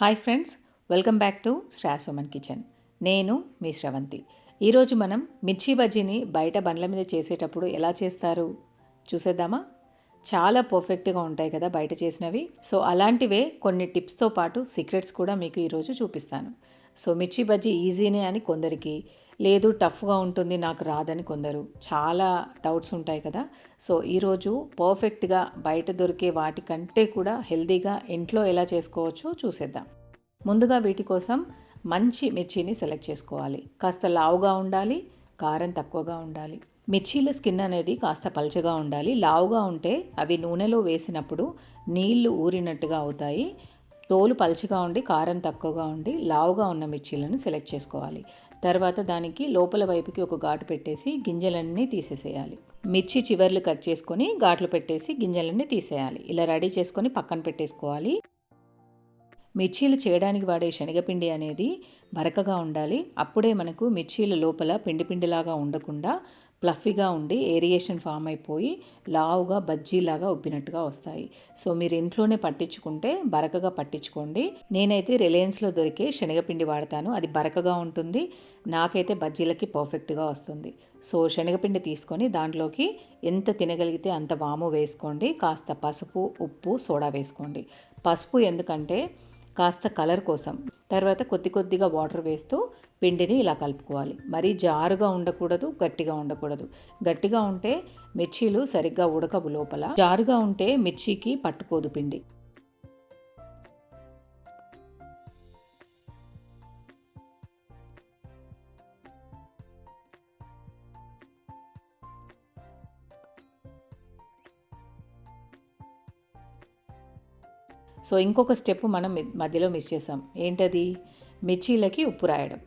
Hi friends welcome back to శ్రాసోమన్ kitchen. నేను మీ శ్రవంతి. ఈరోజు మనం మిర్చి బజ్జీని బయట బండ్ల మీద చేసేటప్పుడు ఎలా చేస్తారు? చూసేద్దామా? చాలా పర్ఫెక్ట్గా ఉంటాయి కదా బయట చేసినవి. సో అలాంటివే కొన్ని టిప్స్తో పాటు సీక్రెట్స్ కూడా మీకు ఈరోజు చూపిస్తాను. సో మిర్చి బజ్జీ ఈజీనే అని కొందరికి లేదు టఫ్గా ఉంటుంది నాకు రాదని కొందరు చాలా డౌట్స్ ఉంటాయి కదా. సో ఈరోజు పర్ఫెక్ట్గా బయట దొరికే వాటికంటే కూడా హెల్తీగా ఇంట్లో ఎలా చేసుకోవచ్చో చూసేద్దాం. ముందుగా వీటి కోసం మంచి మిర్చిని సెలెక్ట్ చేసుకోవాలి. కాస్త లావుగా ఉండాలి కారం తక్కువగా ఉండాలి. మిర్చీల స్కిన్ అనేది కాస్త పలచగా ఉండాలి. లావుగా ఉంటే అవి నూనెలో వేసినప్పుడు నీళ్ళు ఊరినట్టుగా అవుతాయి. తోలు పలచగా ఉండి కారం తక్కువగా ఉండి లావుగా ఉన్న మిర్చీలను సెలెక్ట్ చేసుకోవాలి. తర్వాత దానికి లోపల వైపుకి ఒక ఘాటు పెట్టేసి గింజలన్నీ తీసేసేయాలి. మిర్చి చివర్లు కట్ చేసుకొని ఘాట్లు పెట్టేసి గింజలన్నీ తీసేయాలి. ఇలా రెడీ చేసుకొని పక్కన పెట్టేసుకోవాలి. మిర్చీలు చేయడానికి వాడే శనగపిండి అనేది బరకగా ఉండాలి. అప్పుడే మనకు మిర్చీల లోపల పిండి పిండిలాగా ఉండకుండా ప్లఫీగా ఉండి ఏరియేషన్ ఫామ్ అయిపోయి లావుగా బజ్జీలాగా ఉబ్బినట్టుగా వస్తాయి. సో మీరు ఇంట్లోనే పట్టించుకుంటే బరకగా పట్టించుకోండి. నేనైతే రిలయన్స్లో దొరికే శనగపిండి వాడతాను. అది బరకగా ఉంటుంది. నాకైతే బజ్జీలకి పర్ఫెక్ట్గా వస్తుంది. సో శనగపిండి తీసుకొని దాంట్లోకి ఎంత తినగలిగితే అంత వాము వేసుకోండి. కాస్త పసుపు ఉప్పు సోడా వేసుకోండి. పసుపు ఎందుకంటే కాస్త కలర్ కోసం. తర్వాత కొద్ది కొద్దిగా వాటర్ వేస్తూ పిండిని ఇలా కలుపుకోవాలి. మరీ జారుగా ఉండకూడదు గట్టిగా ఉండకూడదు. గట్టిగా ఉంటే మిర్చీలు సరిగ్గా ఉడకవు లోపల. జారుగా ఉంటే మిర్చికి పట్టుకోదు పిండి. సో ఇంకొక స్టెప్ మనం మధ్యలో మిస్ చేసాం. ఏంటది? మిర్చీలకి ఉప్పు రాయడం.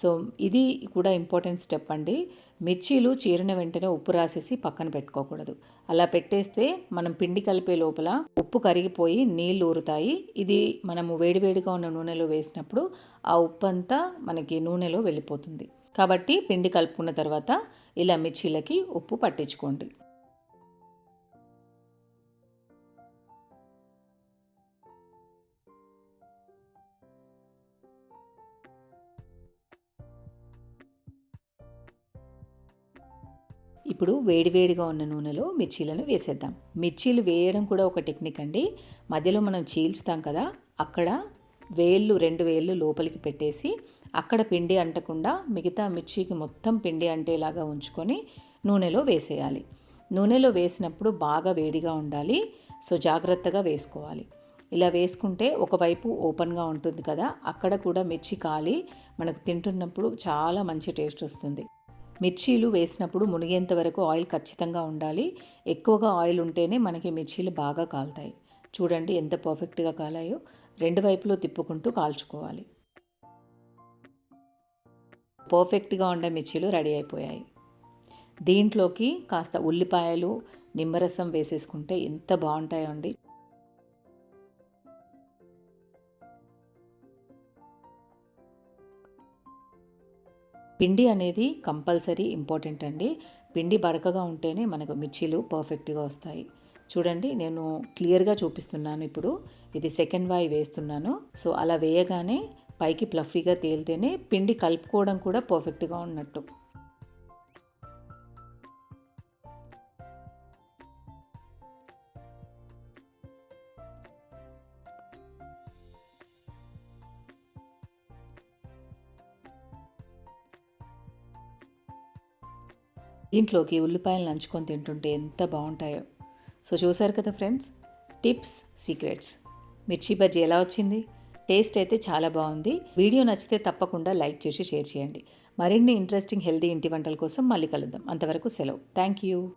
సో ఇది కూడా ఇంపార్టెంట్ స్టెప్ అండి. మిర్చీలు చీరిన వెంటనే ఉప్పు రాసేసి పక్కన పెట్టుకోకూడదు. అలా పెట్టేస్తే మనం పిండి కలిపే లోపల ఉప్పు కరిగిపోయి నీళ్ళు ఊరుతాయి. ఇది మనము వేడివేడిగా ఉన్న నూనెలో వేసినప్పుడు ఆ ఉప్పు అంతా మనకి నూనెలో వెళ్ళిపోతుంది. కాబట్టి పిండి కలుపుకున్న తర్వాత ఇలా మిర్చీలకి ఉప్పు పట్టించుకోండి. ఇప్పుడు వేడివేడిగా ఉన్న నూనెలో మిర్చీలను వేసేద్దాం. మిర్చీలు వేయడం కూడా ఒక టెక్నిక్ అండి. మధ్యలో మనం చీల్చుతాం కదా అక్కడ వేళ్ళు రెండు వేళ్ళు లోపలికి పెట్టేసి అక్కడ పిండి అంటకుండా మిగతా మిర్చికి మొత్తం పిండి అంటేలాగా ఉంచుకొని నూనెలో వేసేయాలి. నూనెలో వేసినప్పుడు బాగా వేడిగా ఉండాలి. సో జాగ్రత్తగా వేసుకోవాలి. ఇలా వేసుకుంటే ఒకవైపు ఓపెన్గా ఉంటుంది కదా అక్కడ కూడా మిర్చి కాలి. మనకు తింటున్నప్పుడు చాలా మంచి టేస్ట్ వస్తుంది. మిర్చీలు వేసినప్పుడు మునిగేంత వరకు ఆయిల్ ఖచ్చితంగా ఉండాలి. ఎక్కువగా ఆయిల్ ఉంటేనే మనకి మిర్చీలు బాగా కాలుతాయి. చూడండి ఎంత పర్ఫెక్ట్గా కాలాయో. రెండు వైపులు తిప్పుకుంటూ కాల్చుకోవాలి. పర్ఫెక్ట్గా ఉండే మిర్చీలు రెడీ అయిపోయాయి. దీంట్లోకి కాస్త ఉల్లిపాయలు నిమ్మరసం వేసేసుకుంటే ఎంత బాగుంటాయో పిండి అనేది కంపల్సరీ ఇంపార్టెంట్ అండి. పిండి బరకగా ఉంటేనే మనకు మిర్చీలు పర్ఫెక్ట్గా వస్తాయి. చూడండి నేను క్లియర్గా చూపిస్తున్నాను ఇప్పుడు. ఇది సెకండ్ వాయి వేస్తున్నాను. సో అలా వేయగానే పైకి ప్లఫీగా తేలితేనే పిండి కలుపుకోవడం కూడా పర్ఫెక్ట్గా ఉన్నట్టు. దీంట్లోకి ఉల్లిపాయలు నంచుకొని తింటుంటే ఎంత బాగుంటాయో. సో చూశారు కదా ఫ్రెండ్స్ టిప్స్ సీక్రెట్స్. మిర్చి బజ్జీ ఎలా వచ్చింది? టేస్ట్ అయితే చాలా బాగుంది. వీడియో నచ్చితే తప్పకుండా లైక్ చేసి షేర్ చేయండి. మరిన్ని ఇంట్రెస్టింగ్ హెల్దీ ఇంటి వంటల కోసం మళ్ళీ కలుద్దాం. అంతవరకు సెలవు. Thank you.